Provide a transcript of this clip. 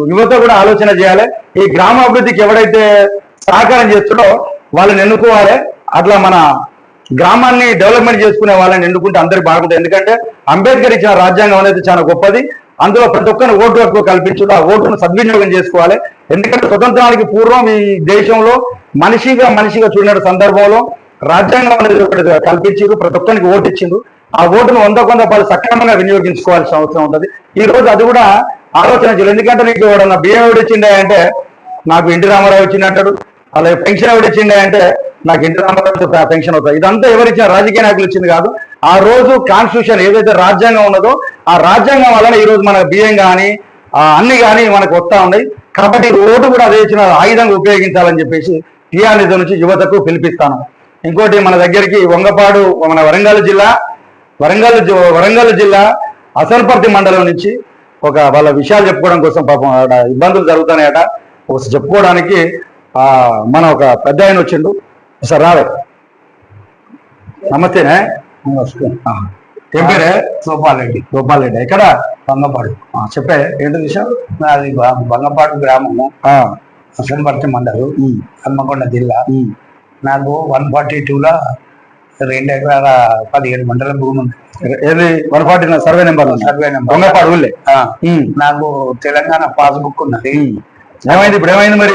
యువత కూడా ఆలోచన చేయాలి. ఈ గ్రామ అభివృద్ధికి ఎవడైతే సహకారం చేస్తుడో వాళ్ళని ఎన్నుకోవాలి. అట్లా మన గ్రామాన్ని డెవలప్మెంట్ చేసుకునే వాళ్ళని ఎన్నుకుంటే అందరికి బాగుంటుంది. ఎందుకంటే అంబేద్కర్ ఇచ్చిన రాజ్యాంగం అనేది చాలా గొప్పది. అందులో ప్రతి ఒక్కరిని ఓటు హక్కు కల్పించుడు ఆ ఓటును సద్వినియోగం చేసుకోవాలి. ఎందుకంటే స్వతంత్రానికి పూర్వం ఈ దేశంలో మనిషిగా మనిషిగా చూడిన సందర్భంలో రాజ్యాంగం అనేది ఒకటి కల్పించారు ప్రతి ఒక్కరికి ఓటు ఇచ్చిండు ఆ ఓటును వంద కొంత పలు సక్రమంగా వినియోగించుకోవాల్సిన అవసరం ఉంటుంది. ఈ రోజు అది కూడా ఆలోచన చేయాలి. ఎందుకంటే నీకు ఎవడన్నా బియ్యం ఎవడిచ్చిండే అంటే నాకు ఎన్టీ రామారావు వచ్చిందంటాడు అలాగే పెన్షన్ ఎవడిచ్చిండే అంటే నాకు ఎన్టీ రామారావు పెన్షన్ అవుతాయి ఇదంతా ఎవరిచ్చిన? రాజకీయ నాయకులు ఇచ్చింది కాదు. ఆ రోజు కాన్స్టిట్యూషన్ ఏదైతే రాజ్యాంగం ఉన్నదో ఆ రాజ్యాంగం వలన ఈ రోజు మన బియ్యం కానీ అన్ని కానీ మనకు వస్తా ఉన్నాయి. కాబట్టి రోడ్డు ఓటు కూడా అదే ఇచ్చిన ఆయుధంగా ఉపయోగించాలని చెప్పేసి టీఆర్ నుంచి యువతకు పిలిపిస్తాను. ఇంకోటి మన దగ్గరికి వంగపాడు మన వరంగల్ జిల్లా వరంగల్ జి- వరంగల్ జిల్లా అసన్పర్తి మండలం నుంచి ఒక వాళ్ళ విషయాలు చెప్పుకోవడం కోసం పాపం ఆడ ఇబ్బందులు జరుగుతున్నాయట. ఒకసారి చెప్పుకోవడానికి ఆ మన ఒక పెద్ద ఆయన వచ్చిండు. సార్ రావే. నమస్తేనే ఆ, ఏం పేరే? సోపాల్ రెడ్డి గోపాల్ రెడ్డి ఎక్కడ? బంగపాడు. చెప్పే ఏంటి విషయం? నాది బ- బంగపాడు గ్రామము. అసంపర్తి మండలం. హన్మకొండ జిల్లా. నాకు వన్ ఫార్టీ టూలో రెండు ఎకరాల పదిహేడు మండల భూమి ఉంది. ఏది? One forty survey number survey number. Dongapadu ఊళ్ళే? నాకు తెలంగాణ పాస్బుక్ ఉన్నది. ఏమైంది ఇప్పుడు? ఏమైంది మరి?